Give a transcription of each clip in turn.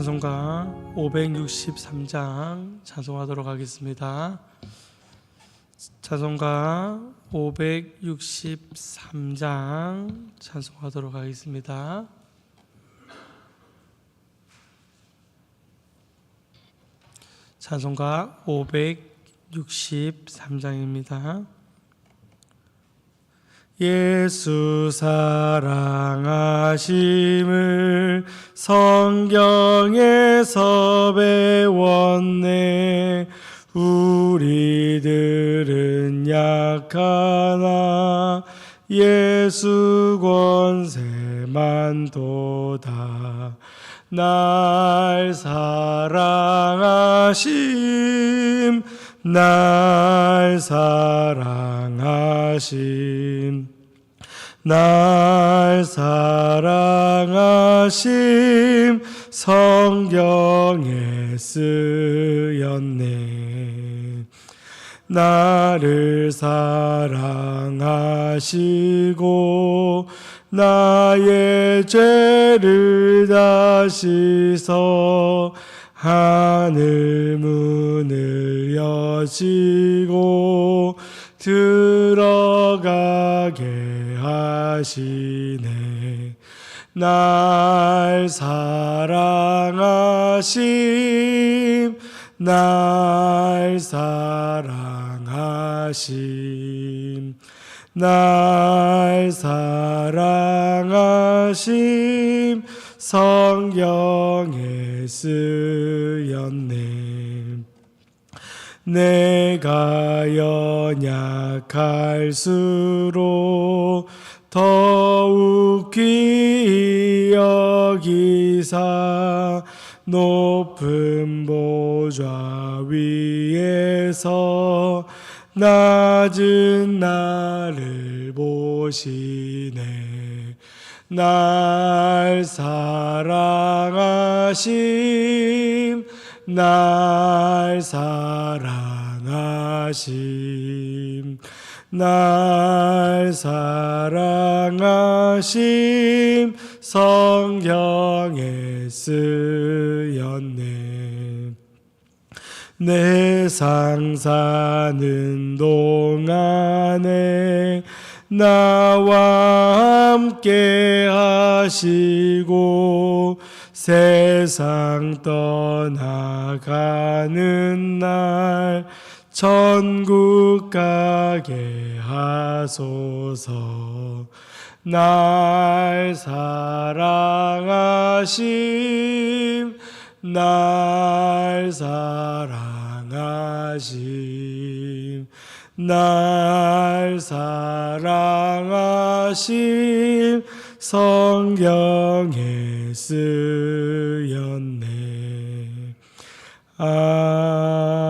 찬송가 563장 찬송하도록 하겠습니다. 찬송가 563장 찬송하도록 하겠습니다. 찬송가 563장입니다. 예수 사랑하심을 성경에서 배웠네. 우리들은 약하나 예수 권세만 도다. 날 사랑하심 날 사랑하심 날 사랑하심 성경에 쓰였네. 나를 사랑하시고 나의 죄를 다시서 하늘 문을 여시고 들어가게 하시네. 날 사랑하심 날 사랑하심 날 사랑하심 성경에 쓰였네. 내가 연약할수록 더욱 귀히 여기사 높은 보좌 위에서 낮은 나를 보시네. 날 사랑하심 날 사랑하심 날 사랑하심 성경에 쓰였네. 내 상사는 동안에 나와 함께 하시고 세상 떠나가는 날 천국 가게 하소서. 날 사랑하심 날 사랑하심 날 사랑하심 성경에 쓰였네. 아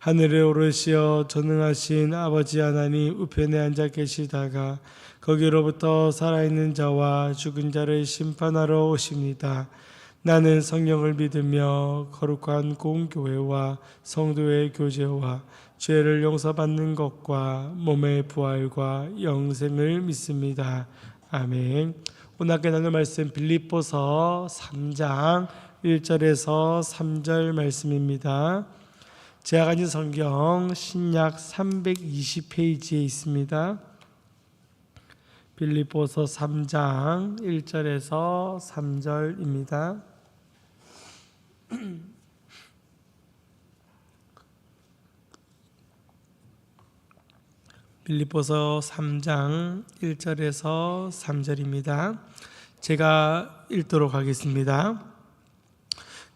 하늘에 오르시어 전능하신 아버지 하나님 우편에 앉아 계시다가 거기로부터 살아있는 자와 죽은 자를 심판하러 오십니다. 나는 성령을 믿으며 거룩한 공교회와 성도의 교제와 죄를 용서받는 것과 몸의 부활과 영생을 믿습니다. 아멘. 오늘 함께 나눌 말씀 빌립보서 3장 1절에서 3절 말씀입니다. 제가 가진 성경 신약 320페이지에 있습니다. 빌립보서 3장 1절에서 3절입니다. 빌립보서 3장 1절에서 3절입니다. 제가 읽도록 하겠습니다.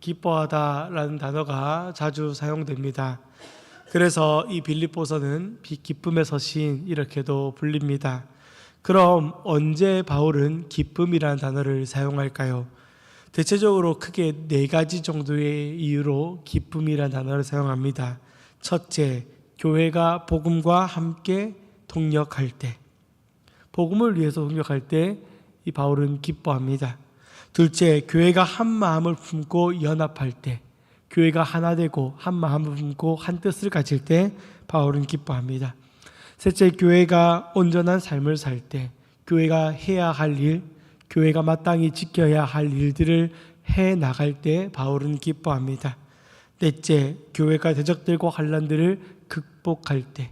기뻐하다라는 단어가 자주 사용됩니다. 그래서 이 빌립보서는 비- 기쁨의 서신 이렇게도 불립니다. 그럼 언제 바울은 기쁨이라는 단어를 사용할까요? 대체적으로 크게 네 가지 정도의 이유로 기쁨이라는 단어를 사용합니다. 첫째, 교회가 복음과 함께 동력할 때, 복음을 위해서 동력할 때 이 바울은 기뻐합니다. 둘째, 교회가 한 마음을 품고 연합할 때, 교회가 하나 되고 한 마음을 품고 한 뜻을 가질 때 바울은 기뻐합니다. 셋째, 교회가 온전한 삶을 살 때, 교회가 해야 할 일, 교회가 마땅히 지켜야 할 일들을 해 나갈 때 바울은 기뻐합니다. 넷째, 교회가 대적들과 환란들을 극복할 때,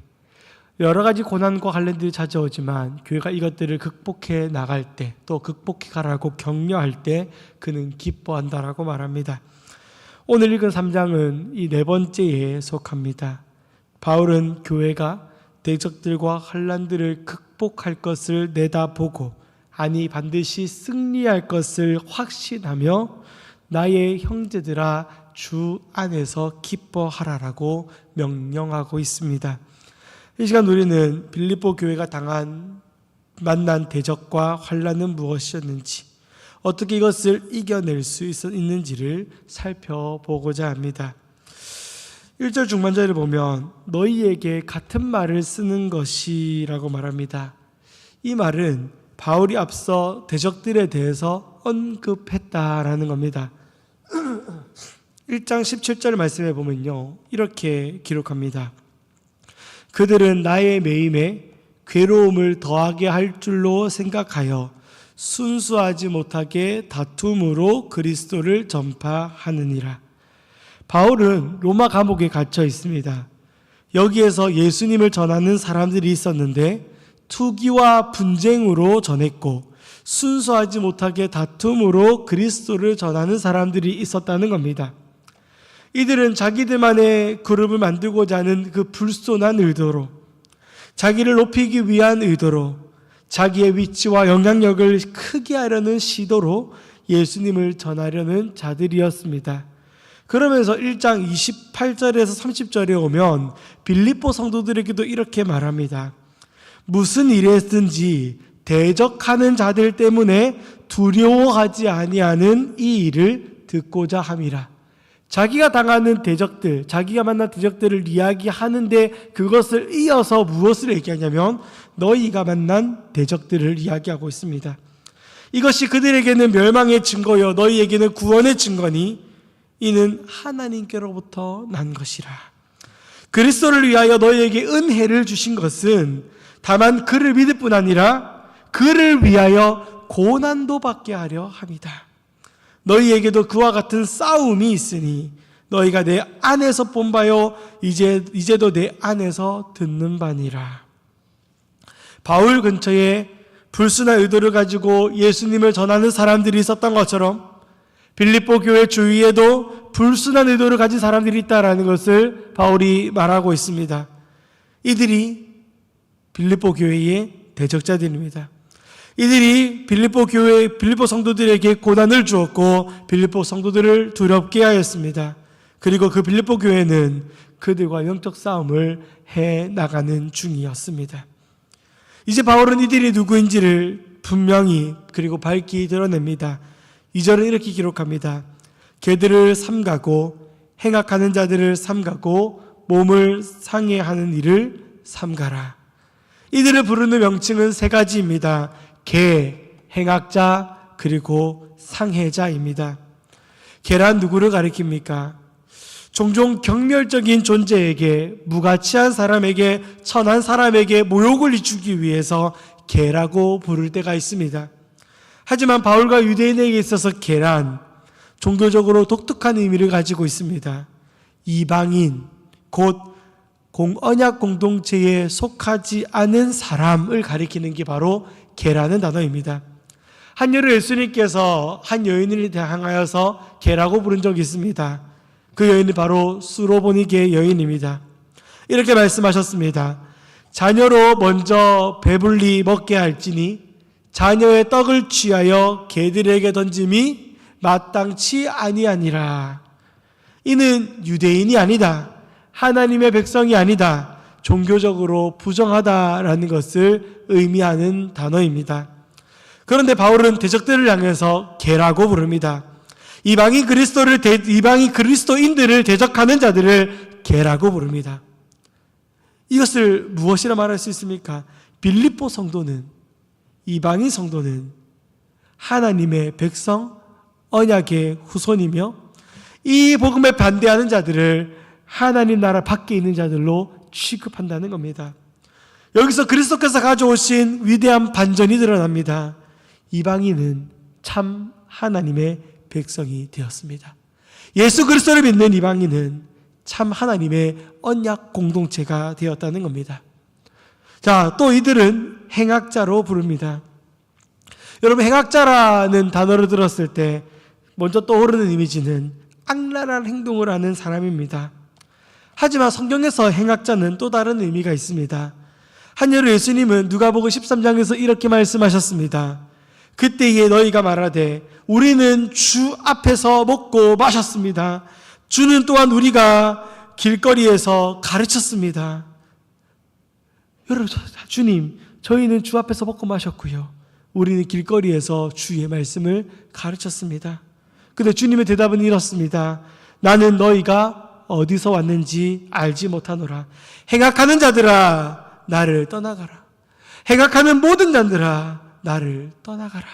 여러 가지 고난과 관련들이 찾아오지만 교회가 이것들을 극복해 나갈 때, 또 극복해 가라고 격려할 때 그는 기뻐한다라고 말합니다. 오늘 읽은 3장은 이 네 번째에 속합니다. 바울은 교회가 대적들과 환란들을 극복할 것을 내다보고 아니 반드시 승리할 것을 확신하며 나의 형제들아 주 안에서 기뻐하라라고 명령하고 있습니다. 이 시간 우리는 빌립보 교회가 당한 만난 대적과 환란은 무엇이었는지 어떻게 이것을 이겨낼 수 있- 있는지를 살펴보고자 합니다. 1절 중반절을 보면 너희에게 같은 말을 쓰는 것이라고 말합니다. 이 말은 바울이 앞서 대적들에 대해서 언급했다라는 겁니다. 1장 17절 말씀에 보면요. 이렇게 기록합니다. 그들은 나의 매임에 괴로움을 더하게 할 줄로 생각하여 순수하지 못하게 다툼으로 그리스도를 전파하느니라. 바울은 로마 감옥에 갇혀 있습니다. 여기에서 예수님을 전하는 사람들이 있었는데 투기와 분쟁으로 전했고 순수하지 못하게 다툼으로 그리스도를 전하는 사람들이 있었다는 겁니다. 이들은 자기들만의 그룹을 만들고자 하는 그 불손한 의도로 자기를 높이기 위한 의도로 자기의 위치와 영향력을 크게 하려는 시도로 예수님을 전하려는 자들이었습니다. 그러면서 1장 28절에서 30절에 오면 빌립보 성도들에게도 이렇게 말합니다. 무슨 일이든지 대적하는 자들 때문에 두려워하지 아니하는 이 일을 듣고자 함이라. 자기가 당하는 대적들, 자기가 만난 대적들을 이야기하는데 그것을 이어서 무엇을 얘기하냐면 너희가 만난 대적들을 이야기하고 있습니다. 이것이 그들에게는 멸망의 증거요 너희에게는 구원의 증거니 이는 하나님께로부터 난 것이라. 그리스도를 위하여 너희에게 은혜를 주신 것은 다만 그를 믿을 뿐 아니라 그를 위하여 고난도 받게 하려 함이다. 너희에게도 그와 같은 싸움이 있으니 너희가 내 안에서 본 바요 이제 이제도 내 안에서 듣는 바니라. 바울 근처에 불순한 의도를 가지고 예수님을 전하는 사람들이 있었던 것처럼 빌립보 교회 주위에도 불순한 의도를 가진 사람들이 있다라는 것을 바울이 말하고 있습니다. 이들이 빌립보 교회의 대적자들입니다. 이들이 빌립보 교회 빌립보 성도들에게 고난을 주었고 빌립보 성도들을 두렵게 하였습니다. 그리고 그 빌립보 교회는 그들과 영적 싸움을 해 나가는 중이었습니다. 이제 바울은 이들이 누구인지를 분명히 그리고 밝히 드러냅니다. 이절은 이렇게 기록합니다. 개들을 삼가고 행악하는 자들을 삼가고 몸을 상해하는 일을 삼가라. 이들을 부르는 명칭은 세 가지입니다. 개, 행악자, 그리고 상해자입니다. 개란 누구를 가리킵니까? 종종 경멸적인 존재에게 무가치한 사람에게 천한 사람에게 모욕을 주기 위해서 개라고 부를 때가 있습니다. 하지만 바울과 유대인에게 있어서 개란 종교적으로 독특한 의미를 가지고 있습니다. 이방인 곧 공, 언약 공동체에 속하지 않은 사람을 가리키는 게 바로 개라는 단어입니다. 한여름 예수님께서 한 여인을 향하여서 개라고 부른 적이 있습니다. 그 여인이 바로 수로보니게 여인입니다. 이렇게 말씀하셨습니다. 자녀로 먼저 배불리 먹게 할지니 자녀의 떡을 취하여 개들에게 던짐이 마땅치 아니하니라. 이는 유대인이 아니다. 하나님의 백성이 아니다. 종교적으로 부정하다라는 것을 의미하는 단어입니다. 그런데 바울은 대적들을 향해서 개라고 부릅니다. 이방인 그리스도를 대, 이방인 그리스도인들을 대적하는 자들을 개라고 부릅니다. 이것을 무엇이라 말할 수 있습니까? 빌립보 성도는 이방인 성도는 하나님의 백성 언약의 후손이며 이 복음에 반대하는 자들을 하나님 나라 밖에 있는 자들로 취급한다는 겁니다. 여기서 그리스도께서 가져오신 위대한 반전이 드러납니다. 이방인은 참 하나님의 백성이 되었습니다. 예수 그리스도를 믿는 이방인은 참 하나님의 언약 공동체가 되었다는 겁니다. 자, 또 이들은 행악자로 부릅니다. 여러분, 행악자라는 단어를 들었을 때 먼저 떠오르는 이미지는 악랄한 행동을 하는 사람입니다. 하지만 성경에서 행악자는 또 다른 의미가 있습니다. 한여로 예수님은 누가복음 13장에서 이렇게 말씀하셨습니다. 그때에 너희가 말하되 우리는 주 앞에서 먹고 마셨습니다. 주는 또한 우리가 길거리에서 가르쳤습니다. 여러분, 주님, 저희는 주 앞에서 먹고 마셨고요. 우리는 길거리에서 주의 말씀을 가르쳤습니다. 근데 주님의 대답은 이렇습니다. 나는 너희가 어디서 왔는지 알지 못하노라. 행악하는 자들아, 나를 떠나가라. 행악하는 모든 자들아, 나를 떠나가라.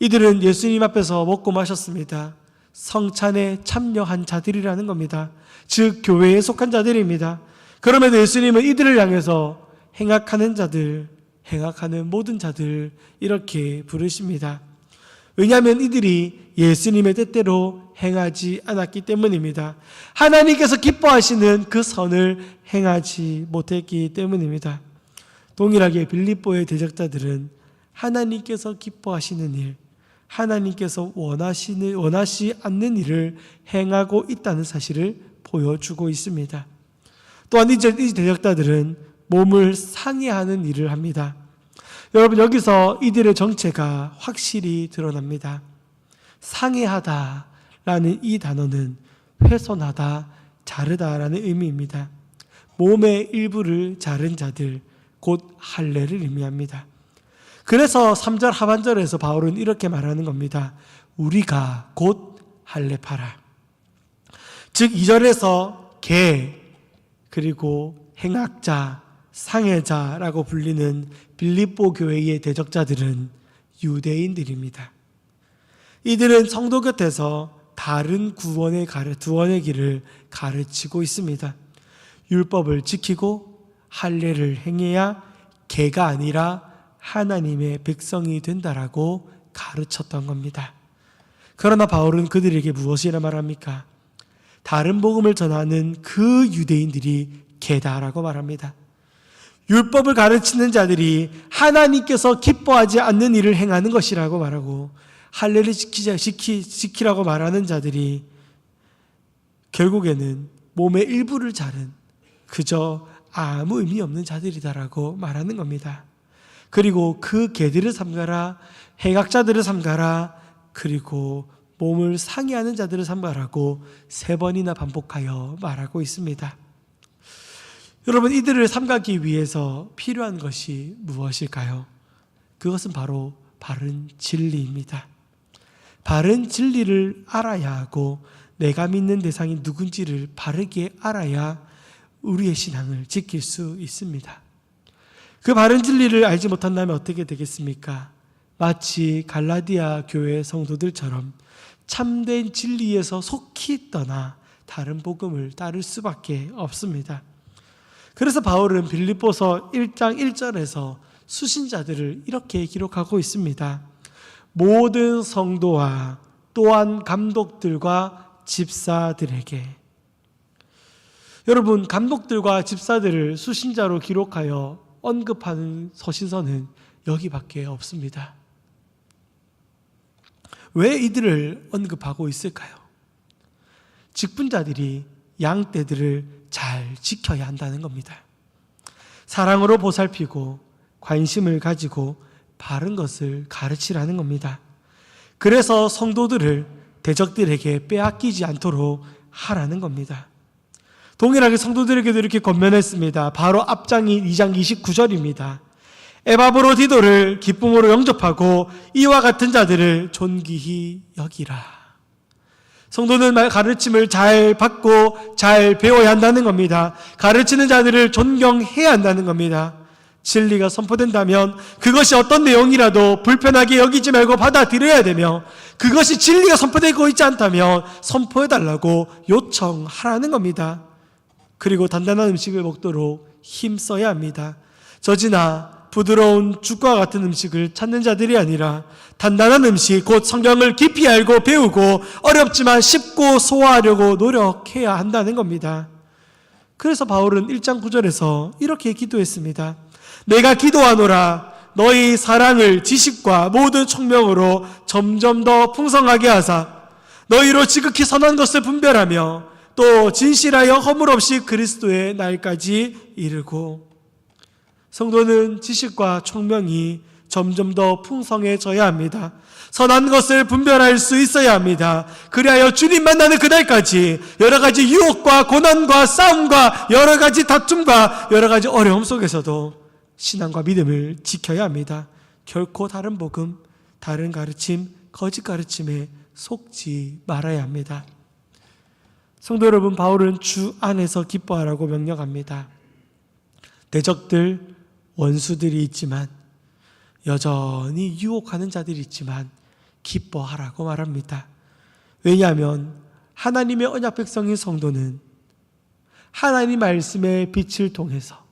이들은 예수님 앞에서 먹고 마셨습니다. 성찬에 참여한 자들이라는 겁니다. 즉, 교회에 속한 자들입니다. 그럼에도 예수님은 이들을 향해서 행악하는 자들, 행악하는 모든 자들, 이렇게 부르십니다. 왜냐하면 이들이 예수님의 뜻대로 행하지 않았기 때문입니다. 하나님께서 기뻐하시는 그 선을 행하지 못했기 때문입니다. 동일하게 빌립보의 대적자들은 하나님께서 기뻐하시는 일, 하나님께서 원하시는, 원하시 않는 일을 행하고 있다는 사실을 보여주고 있습니다. 또한 이 대적자들은 몸을 상해하는 일을 합니다. 여러분, 여기서 이들의 정체가 확실히 드러납니다. 상해하다 라는 이 단어는 훼손하다, 자르다 라는 의미입니다. 몸의 일부를 자른 자들, 곧 할례를 의미합니다. 그래서 3절 하반절에서 바울은 이렇게 말하는 겁니다. 우리가 곧 할례파라. 즉 2절에서 개 그리고 행악자, 상해자라고 불리는 빌립보 교회의 대적자들은 유대인들입니다. 이들은 성도 곁에서 다른 구원의 가르, 구원의 길을 가르치고 있습니다. 율법을 지키고 할례를 행해야 개가 아니라 하나님의 백성이 된다라고 가르쳤던 겁니다. 그러나 바울은 그들에게 무엇이라 말합니까? 다른 복음을 전하는 그 유대인들이 개다라고 말합니다. 율법을 가르치는 자들이 하나님께서 기뻐하지 않는 일을 행하는 것이라고 말하고 할례를 지키자 지키 지키라고 말하는 자들이 결국에는 몸의 일부를 자른 그저 아무 의미 없는 자들이다라고 말하는 겁니다. 그리고 그 개들을 삼가라, 해각자들을 삼가라, 그리고 몸을 상해하는 자들을 삼가라고 세 번이나 반복하여 말하고 있습니다. 여러분, 이들을 삼가기 위해서 필요한 것이 무엇일까요? 그것은 바로 바른 진리입니다. 바른 진리를 알아야 하고 내가 믿는 대상이 누군지를 바르게 알아야 우리의 신앙을 지킬 수 있습니다. 그 바른 진리를 알지 못한다면 어떻게 되겠습니까? 마치 갈라디아 교회 성도들처럼 참된 진리에서 속히 떠나 다른 복음을 따를 수밖에 없습니다. 그래서 바울은 빌립보서 1장 1절에서 수신자들을 이렇게 기록하고 있습니다. 모든 성도와 또한 감독들과 집사들에게 여러분 감독들과 집사들을 수신자로 기록하여 언급하는 서신서는 여기밖에 없습니다. 왜 이들을 언급하고 있을까요? 직분자들이 양떼들을 잘 지켜야 한다는 겁니다. 사랑으로 보살피고 관심을 가지고 바른 것을 가르치라는 겁니다. 그래서 성도들을 대적들에게 빼앗기지 않도록 하라는 겁니다. 동일하게 성도들에게도 이렇게 권면했습니다. 바로 앞장인 2장 29절입니다. 에바브로디도를 기쁨으로 영접하고 이와 같은 자들을 존귀히 여기라. 성도는 말 가르침을 잘 받고 잘 배워야 한다는 겁니다. 가르치는 자들을 존경해야 한다는 겁니다. 진리가 선포된다면 그것이 어떤 내용이라도 불편하게 여기지 말고 받아들여야 되며 그것이 진리가 선포되고 있지 않다면 선포해달라고 요청하라는 겁니다. 그리고 단단한 음식을 먹도록 힘써야 합니다. 저지나 부드러운 죽과 같은 음식을 찾는 자들이 아니라 단단한 음식, 곧 성경을 깊이 알고 배우고 어렵지만 쉽고 소화하려고 노력해야 한다는 겁니다. 그래서 바울은 1장 9절에서 이렇게 기도했습니다. 내가 기도하노라 너희 사랑을 지식과 모든 총명으로 점점 더 풍성하게 하사 너희로 지극히 선한 것을 분별하며 또 진실하여 허물 없이 그리스도의 날까지 이르고 성도는 지식과 총명이 점점 더 풍성해져야 합니다. 선한 것을 분별할 수 있어야 합니다. 그리하여 주님 만나는 그날까지 여러 가지 유혹과 고난과 싸움과 여러 가지 다툼과 여러 가지 어려움 속에서도 신앙과 믿음을 지켜야 합니다. 결코 다른 복음, 다른 가르침, 거짓 가르침에 속지 말아야 합니다. 성도 여러분, 바울은 주 안에서 기뻐하라고 명령합니다. 대적들, 원수들이 있지만 여전히 유혹하는 자들이 있지만 기뻐하라고 말합니다. 왜냐하면 하나님의 언약 백성인 성도는 하나님 말씀의 빛을 통해서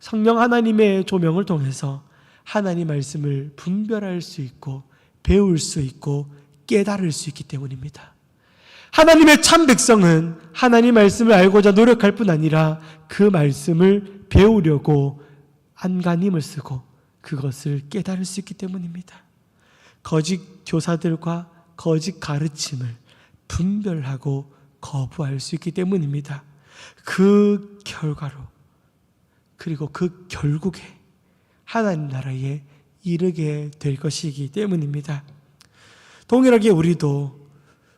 성령 하나님의 조명을 통해서 하나님 말씀을 분별할 수 있고 배울 수 있고 깨달을 수 있기 때문입니다. 하나님의 참 백성은 하나님 말씀을 알고자 노력할 뿐 아니라 그 말씀을 배우려고 안간힘을 쓰고 그것을 깨달을 수 있기 때문입니다. 거짓 교사들과 거짓 가르침을 분별하고 거부할 수 있기 때문입니다. 그 결과로 그리고 그 결국에 하나님 나라에 이르게 될 것이기 때문입니다. 동일하게 우리도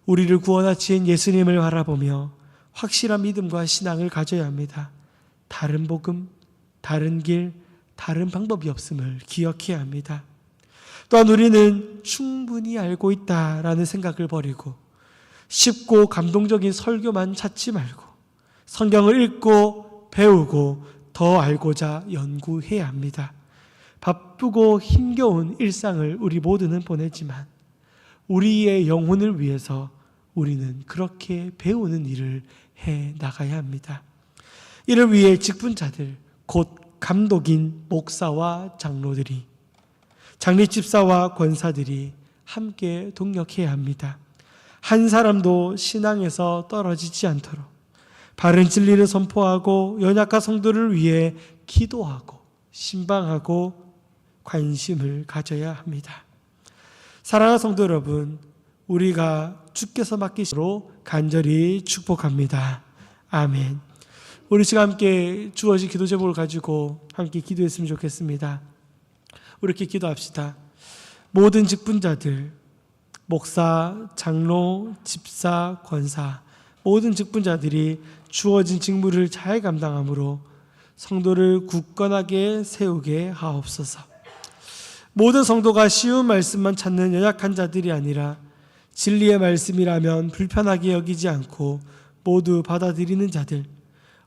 우리를 구원하신 예수님을 바라보며 확실한 믿음과 신앙을 가져야 합니다. 다른 복음, 다른 길, 다른 방법이 없음을 기억해야 합니다. 또한 우리는 충분히 알고 있다라는 생각을 버리고 쉽고 감동적인 설교만 찾지 말고 성경을 읽고 배우고 더 알고자 연구해야 합니다. 바쁘고 힘겨운 일상을 우리 모두는 보내지만 우리의 영혼을 위해서 우리는 그렇게 배우는 일을 해 나가야 합니다. 이를 위해 직분자들, 곧 감독인 목사와 장로들이, 장례집사와 권사들이 함께 동력해야 합니다. 한 사람도 신앙에서 떨어지지 않도록 바른 진리를 선포하고 연약한 성도를 위해 기도하고 신방하고 관심을 가져야 합니다. 사랑하는 성도 여러분, 우리가 주께서 맡기시로 간절히 축복합니다. 아멘. 우리 시간 함께 주어진 기도 제목을 가지고 함께 기도했으면 좋겠습니다. 이렇게 기도합시다. 모든 직분자들, 목사, 장로, 집사, 권사, 모든 직분자들이 주어진 직무를 잘 감당함으로 성도를 굳건하게 세우게 하옵소서. 모든 성도가 쉬운 말씀만 찾는 연약한 자들이 아니라 진리의 말씀이라면 불편하게 여기지 않고 모두 받아들이는 자들,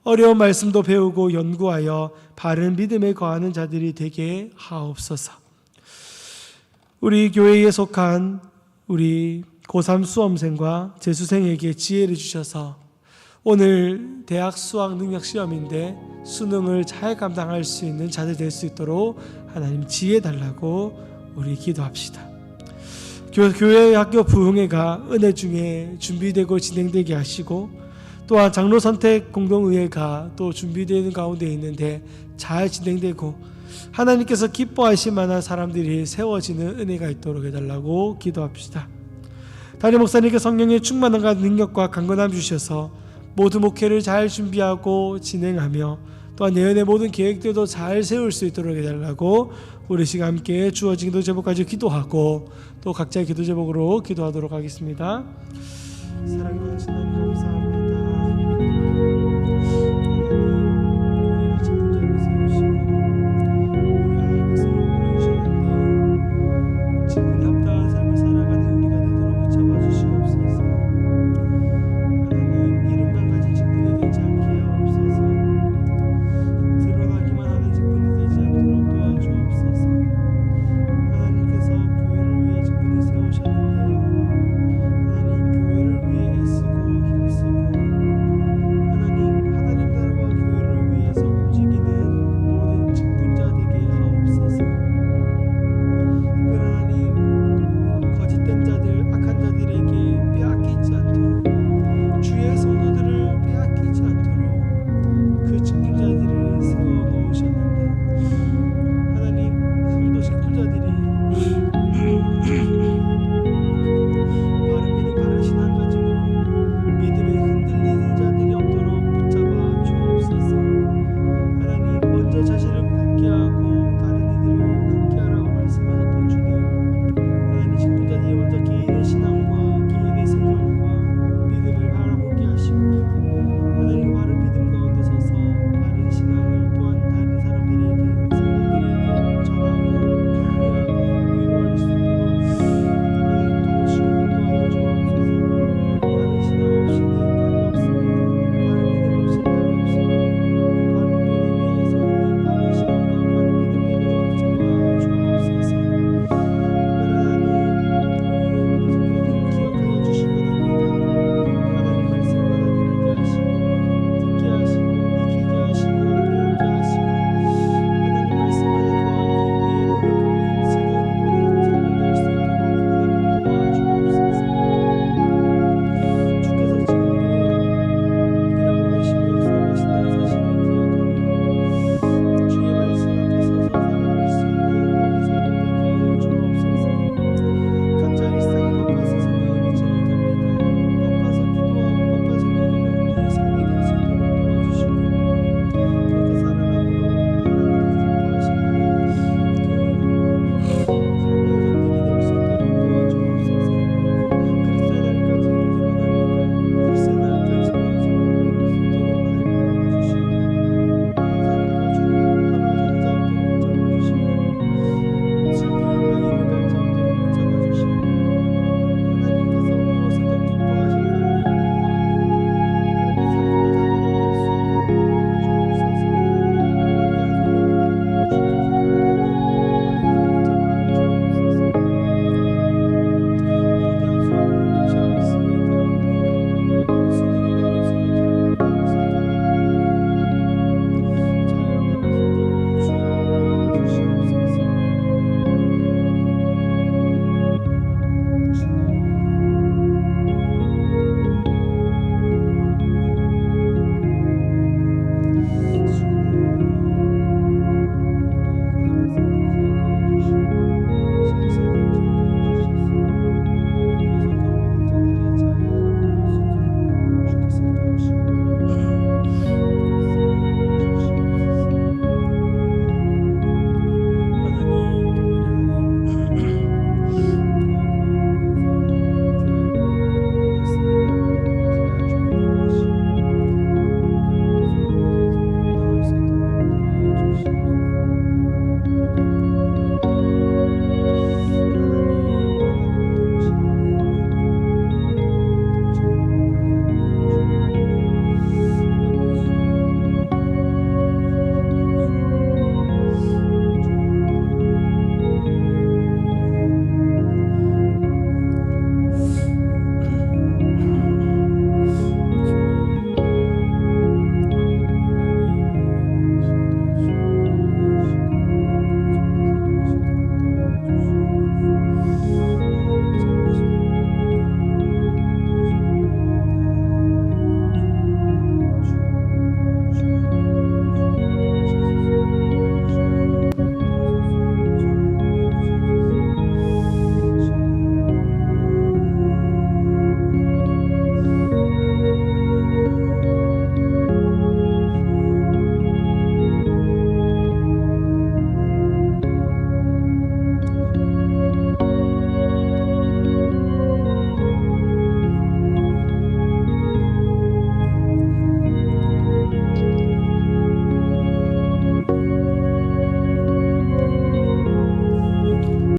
어려운 말씀도 배우고 연구하여 바른 믿음에 거하는 자들이 되게 하옵소서. 우리 교회에 속한 우리 고3 수험생과 재수생에게 지혜를 주셔서 오늘 대학 수학 능력 시험인데 수능을 잘 감당할 수 있는 자들 될 수 있도록 하나님 지혜 달라고 우리 기도합시다. 교- 교회 학교 부흥회가 은혜 중에 준비되고 진행되게 하시고 또한 장로 선택 공동의회가 또 준비되는 가운데 있는데 잘 진행되고 하나님께서 기뻐하실 만한 사람들이 세워지는 은혜가 있도록 해달라고 기도합시다. 담임 목사님께 성령의 충만함과 능력과 강건함 주셔서 모두 목회를 잘 준비하고 진행하며 또한 내년의 모든 계획들도 잘 세울 수 있도록 해달라고 우리 시간 함께 주어진 기도 제목까지 기도하고 또 각자의 기도 제목으로 기도하도록 하겠습니다. 사랑하는 주님